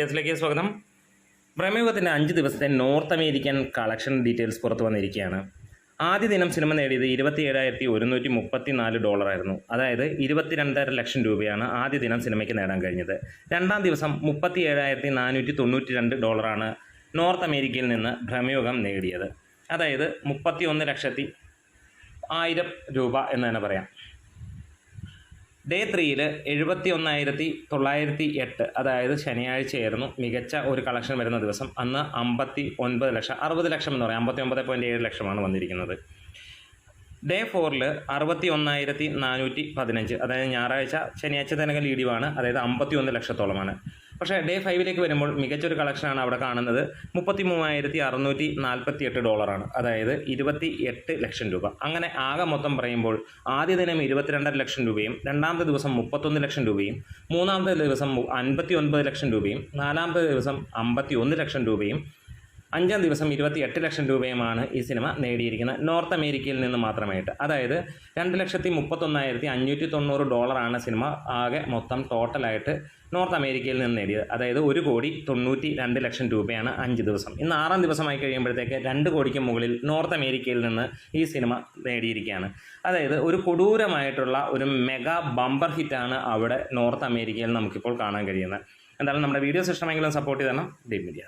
കേസിലേക്ക് സ്വാഗതം. പ്രമേഹത്തിന്റെ അഞ്ച് ദിവസത്തെ നോർത്ത് അമേരിക്കൻ കളക്ഷൻ ഡീറ്റെയിൽസ് പുറത്തു വന്നിരിക്കുകയാണ്. ആദ്യ ദിനം സിനിമ നേടിയത് ഇരുപത്തി ഏഴായിരത്തി ഒരുന്നൂറ്റി മുപ്പത്തി നാല് ഡോളറായിരുന്നു. അതായത് ഇരുപത്തിരണ്ടര ലക്ഷം രൂപയാണ് ആദ്യ ദിനം സിനിമയ്ക്ക് നേടാൻ കഴിഞ്ഞത്. രണ്ടാം ദിവസം മുപ്പത്തി ഏഴായിരത്തി നാനൂറ്റി തൊണ്ണൂറ്റി രണ്ട് ഡോളറാണ് നോർത്ത് അമേരിക്കയിൽ നിന്ന് ഭ്രമയോഗം നേടിയത്. അതായത് മുപ്പത്തി ഒന്ന് ലക്ഷത്തി ആയിരം രൂപ എന്ന് തന്നെ പറയാം. ഡേ ത്രീയിൽ എഴുപത്തി ഒന്നായിരത്തി തൊള്ളായിരത്തി എട്ട് അതായത് ശനിയാഴ്ചയായിരുന്നു മികച്ച ഒരു കളക്ഷൻ വരുന്ന ദിവസം. അന്ന് അമ്പത്തി ഒൻപത് ലക്ഷം അറുപത് ലക്ഷം എന്ന് പറയാം. അമ്പത്തി ഒമ്പത് പോയിന്റ് ഏഴ് ലക്ഷമാണ് വന്നിരിക്കുന്നത്. ഡേ ഫോറിൽ അറുപത്തി ഒന്നായിരത്തി നാനൂറ്റി പതിനഞ്ച് അതായത് ഞായറാഴ്ച ശനിയാഴ്ച തന്നെ ലീഡിവാണ് അതായത് അമ്പത്തി ഒന്ന് ലക്ഷത്തോളമാണ്. പക്ഷേ ഡേ ഫൈവിലേക്ക് വരുമ്പോൾ മികച്ചൊരു കളക്ഷനാണ് അവിടെ കാണുന്നത്. മുപ്പത്തി മൂവായിരത്തി അറുന്നൂറ്റി നാൽപ്പത്തി എട്ട് ഡോളറാണ് അതായത് ഇരുപത്തി എട്ട് ലക്ഷം രൂപ. അങ്ങനെ ആകെ മൊത്തം പറയുമ്പോൾ ആദ്യ ദിനം ഇരുപത്തിരണ്ടര ലക്ഷം രൂപയും രണ്ടാമത്തെ ദിവസം മുപ്പത്തൊന്ന് ലക്ഷം രൂപയും മൂന്നാമത്തെ ദിവസം അൻപത്തി ഒൻപത് ലക്ഷം രൂപയും നാലാമത്തെ ദിവസം അമ്പത്തി ഒന്ന് ലക്ഷം രൂപയും അഞ്ചാം ദിവസം ഇരുപത്തി എട്ട് ലക്ഷം രൂപയുമാണ് ഈ സിനിമ നേടിയിരിക്കുന്നത്. നോർത്ത് അമേരിക്കയിൽ നിന്ന് മാത്രമായിട്ട്. അതായത് രണ്ട് ലക്ഷത്തി മുപ്പത്തൊന്നായിരത്തി അഞ്ഞൂറ്റി തൊണ്ണൂറ് ഡോളറാണ് സിനിമ ആകെ മൊത്തം ടോട്ടലായിട്ട് നോർത്ത് അമേരിക്കയിൽ നിന്ന് നേടിയത്. അതായത് ഒരു കോടി തൊണ്ണൂറ്റി രണ്ട് ലക്ഷം രൂപയാണ് അഞ്ച് ദിവസം. ഇന്ന് ആറാം ദിവസമായി കഴിയുമ്പോഴത്തേക്ക് രണ്ട് കോടിക്ക് മുകളിൽ നോർത്ത് അമേരിക്കയിൽ നിന്ന് ഈ സിനിമ നേടിയിരിക്കുകയാണ്. അതായത് ഒരു കൊടൂരമായിട്ടുള്ള ഒരു മെഗാ ബമ്പർ ഹിറ്റാണ് അവിടെ നോർത്ത് അമേരിക്കയിൽ നമുക്കിപ്പോൾ കാണാൻ കഴിയുന്നത്. എന്തായാലും നമ്മുടെ വീഡിയോസ് ഇഷ്ടമെങ്കിലും സപ്പോർട്ട് ചെയ്തണം ഡീപ് മീഡിയ.